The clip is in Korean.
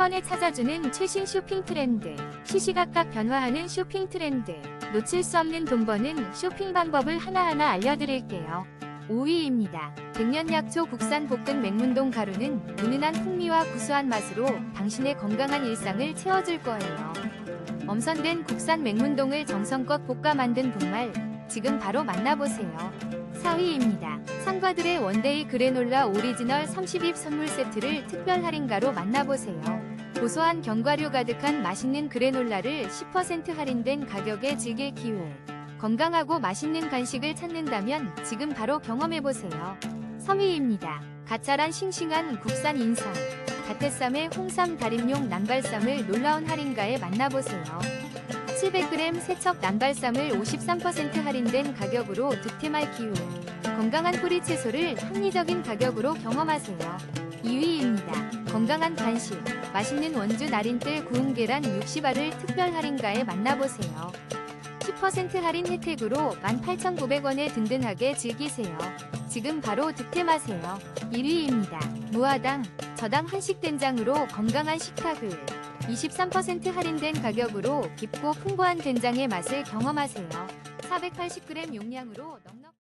번에 찾아주는 최신 쇼핑 트렌드, 시시각각 변화하는 쇼핑 트렌드, 놓칠 수 없는 돈 버는 쇼핑 방법을 하나하나 알려드릴게요. 5위입니다. 백년 약초 국산 볶은 맹문동 가루는 은은한 풍미와 구수한 맛으로 당신의 건강한 일상을 채워줄 거예요. 엄선된 국산 맹문동을 정성껏 볶아 만든 분말, 지금 바로 만나보세요. 4위입니다. 상과들의 원데이 그래놀라 오리지널 30입 선물 세트를 특별 할인가로 만나보세요. 고소한 견과류 가득한 맛있는 그래놀라를 10% 할인된 가격에 즐길 기회. 건강하고 맛있는 간식을 찾는다면 지금 바로 경험해보세요. 3위입니다. 가짜란 싱싱한 국산 인삼. 갓해쌈의 홍삼 달인용 남발쌈을 놀라운 할인가에 만나보세요. 700g 세척 남발쌈을 53% 할인된 가격으로 득템할 기회. 건강한 뿌리 채소를 합리적인 가격으로 경험하세요. 2위입니다. 건강한 간식. 맛있는 원주 나린뜰 구운 계란 60알을 특별 할인가에 만나보세요. 10% 할인 혜택으로 18,900원에 든든하게 즐기세요. 지금 바로 득템하세요. 1위입니다. 무화당, 저당 한식 된장으로 건강한 식탁을 23% 할인된 가격으로 깊고 풍부한 된장의 맛을 경험하세요. 480g 용량으로 넉넉